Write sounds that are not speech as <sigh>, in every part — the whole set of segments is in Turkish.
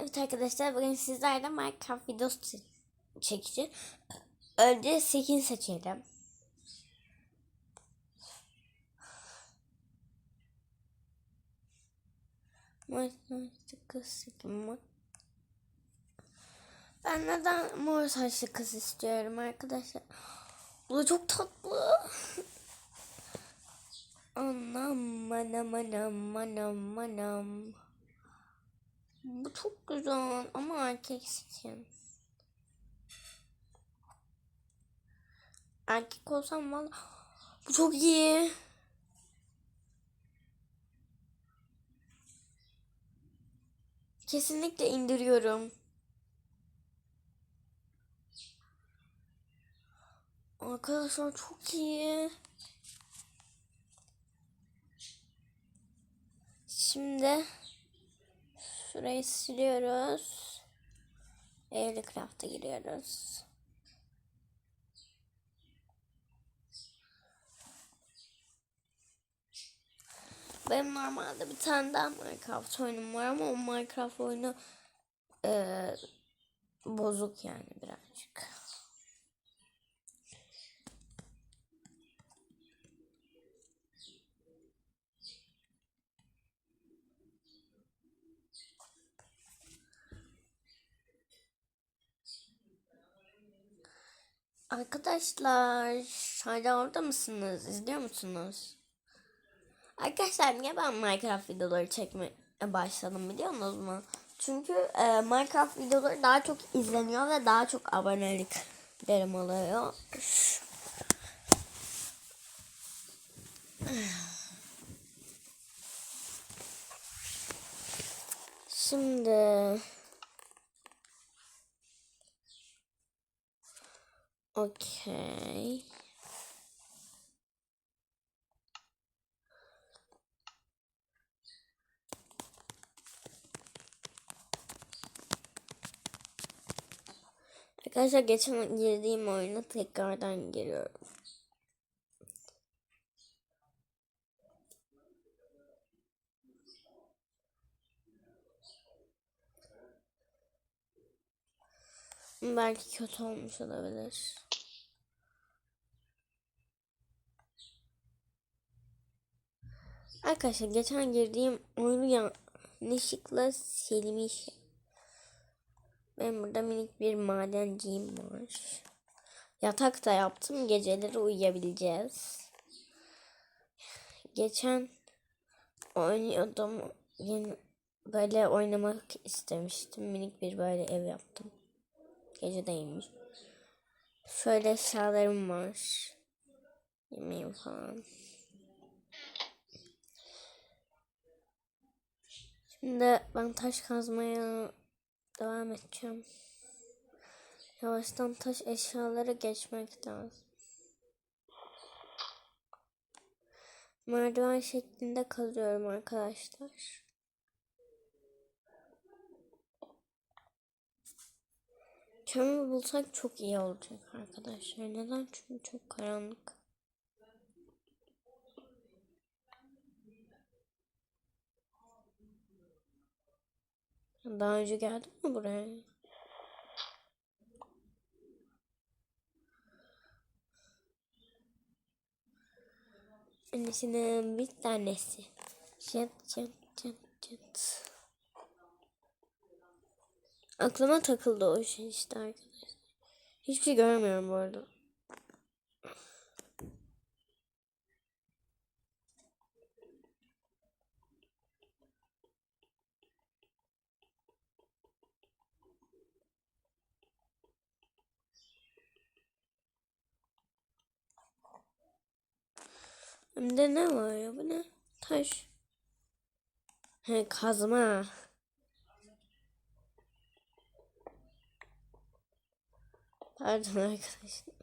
Evet arkadaşlar bugün sizlerle Minecraft videosu çe- çekeceğiz. Önce skin seçelim. Ben neden mor saçlı kız istiyorum arkadaşlar? Bu çok tatlı. Anam anam anam anam anam. Bu çok güzel ama erkek için. Erkek olsam valla bu çok iyi. Kesinlikle indiriyorum. Arkadaşlar çok iyi. Şimdi Şurayı siliyoruz. Evli craft'a giriyoruz. Benim normalde bir tane daha Minecraft oyunum var ama o Minecraft oyunu eee, bozuk yani birazcık. Arkadaşlar hala orada mısınız? İzliyor musunuz? Arkadaşlar niye ben Minecraft videoları çekmeye başladım biliyor musunuz mu? Çünkü e, Minecraft videoları daha çok izleniyor ve daha çok aboneliklerim oluyor. Şimdi Okey. Arkadaşlar geçen girdiğim oyuna tekrardan giriyorum. Belki kötü olmuş olabilir. Arkadaşlar geçen girdiğim oyunu yanlışlıkla silmiş. Ben burada minik bir madenciyim var. Yatak da yaptım. Geceleri uyuyabileceğiz. Geçen oynuyordum. Yeni böyle oynamak istemiştim. Minik bir böyle ev yaptım. Gecedeymiş. Şöyle eşyalarım var. Yemeğim falan. Şimdi ben taş kazmaya devam edeceğim. Yavaştan taş eşyalara geçmek lazım. Merdiven şeklinde kazıyorum arkadaşlar. Kömür bulsak çok iyi olacak arkadaşlar. Neden? Çünkü çok karanlık. Daha önce geldin mi buraya? Annesinin bir tanesi. Çıt çıt çıt çıt. Aklıma takıldı o şey işte arkadaşlar. Hiçbir şey görmüyorum bu arada. Hem de ne var ya bu ne? Taş. He kazma. Pardon arkadaşlar.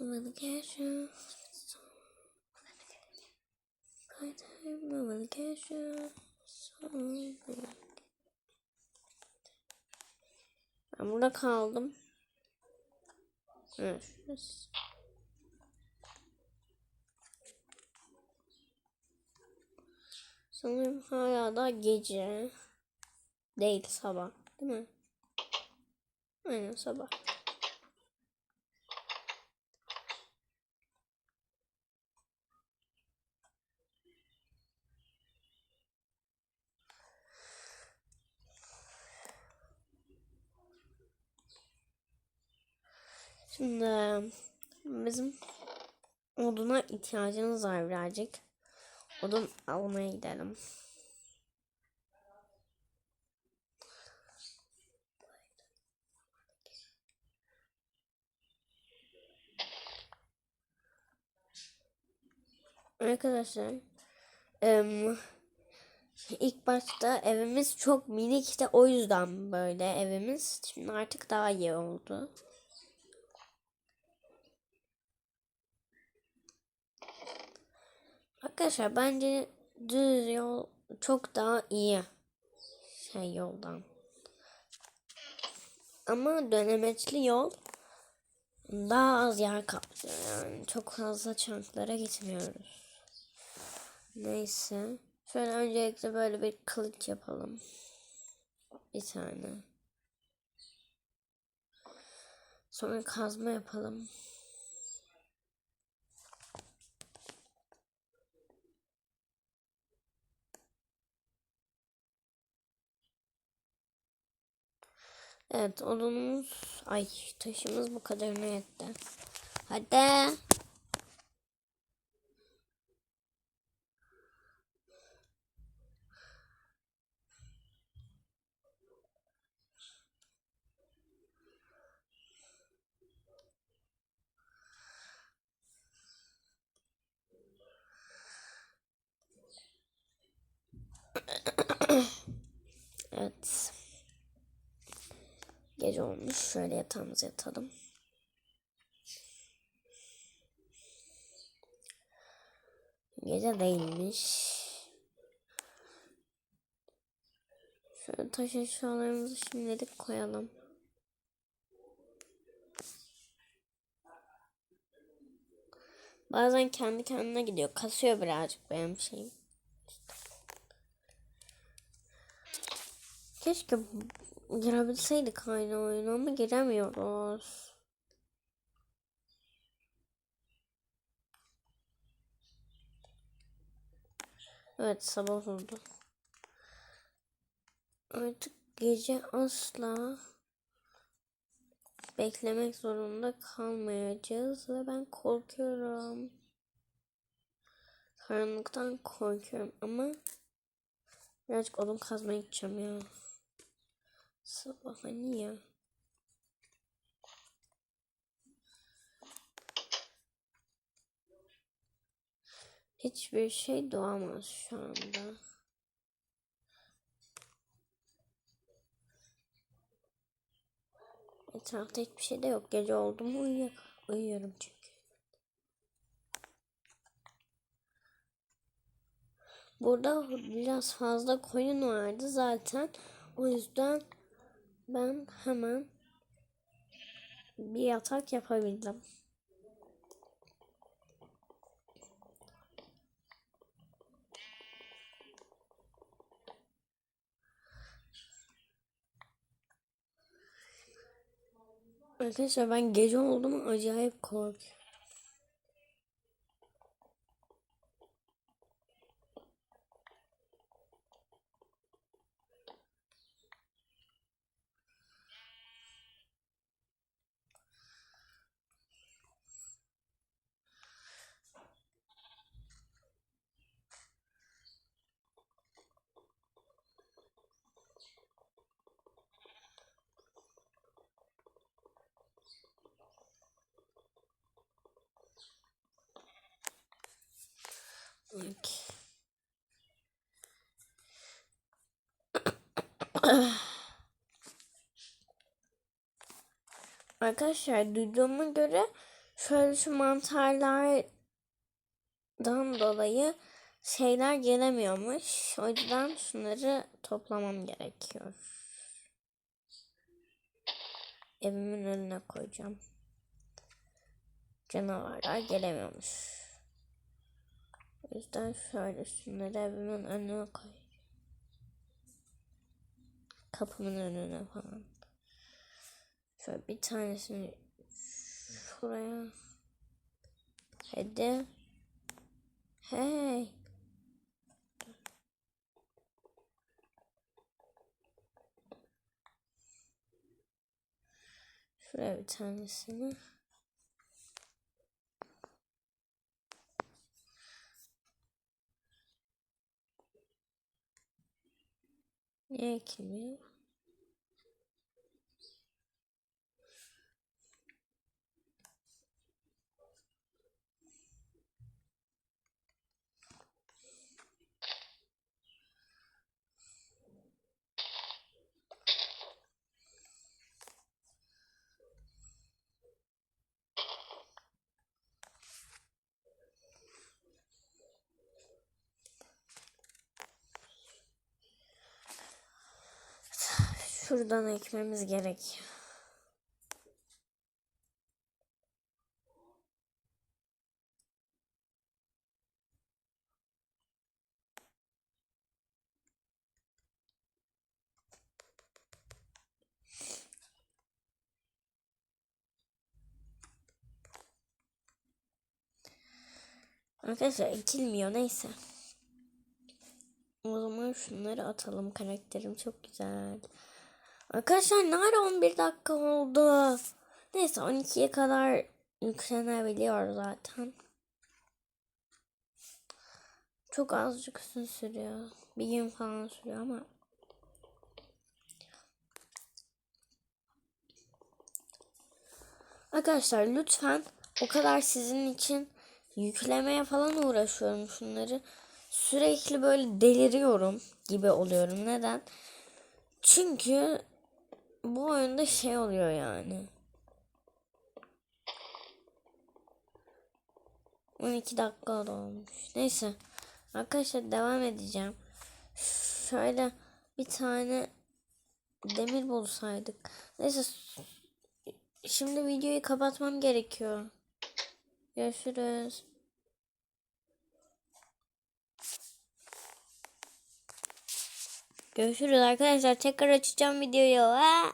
Mamalı geçiyor. Mamalı geçiyor. Ben burada kaldım. Görüşürüz. Sanırım hala da gece. Değil sabah. Değil mi? Aynen sabah. Şimdi bizim oduna ihtiyacımız var birazcık. Odun almaya gidelim. Arkadaşlar em, ilk başta evimiz çok minikti o yüzden böyle evimiz şimdi artık daha iyi oldu. Arkadaşlar bence düz yol çok daha iyi şey yoldan. Ama dönemeçli yol daha az yer kaplıyor yani çok fazla çanklara gitmiyoruz. Neyse. Şöyle öncelikle böyle bir kılıç yapalım. Bir tane. Sonra kazma yapalım. Evet odunumuz ay taşımız bu kadarına yetti. Hadi. <coughs> Evet. Gece olmuş. Şöyle yatağımıza yatalım. Gece değilmiş. Şöyle taş eşyalarımızı şimdilik koyalım. Bazen kendi kendine gidiyor. Kasıyor birazcık benim şeyim. Keşke girebilseydik aynı oyuna ama giremiyoruz. Evet sabah oldu. Artık gece asla beklemek zorunda kalmayacağız ve ben korkuyorum. Karanlıktan korkuyorum ama birazcık odun kazmaya gideceğim ya. Sabah hani ya. Hiçbir şey doğamaz şu anda. Etrafta hiçbir şey de yok. Gece oldu mu uyuyor. uyuyorum çünkü. Burada biraz fazla koyun vardı zaten. O yüzden ben hemen bir yatak yapabildim. Arkadaşlar ben gece oldu mu acayip korkuyorum. Okay. Arkadaşlar duyduğuma göre şöyle şu mantarlardan dolayı şeyler gelemiyormuş. O yüzden şunları toplamam gerekiyor. Evimin önüne koyacağım. canavarlar gelemiyormuş. O yüzden şöyle şunları evimin önüne koy. Kapımın önüne falan. Şöyle bir tanesini şuraya. Hadi. Hey. Şuraya bir tanesini. Niye ekilmiyor? Şuradan ekmemiz gerek. Arkadaşlar ekilmiyor neyse. O zaman şunları atalım. Karakterim çok güzel. Arkadaşlar nerede 11 dakika oldu? Neyse 12'ye kadar yüklenebiliyor zaten. Çok azıcık uzun sürüyor. Bir gün falan sürüyor ama. Arkadaşlar lütfen o kadar sizin için yüklemeye falan uğraşıyorum şunları. Sürekli böyle deliriyorum gibi oluyorum. Neden? Çünkü bu oyunda şey oluyor yani. 12 dakika da olmuş. Neyse. Arkadaşlar devam edeceğim. Şöyle bir tane demir bulsaydık. Neyse. Şimdi videoyu kapatmam gerekiyor. Görüşürüz. Görüşürüz arkadaşlar. Tekrar açacağım videoyu. Aa!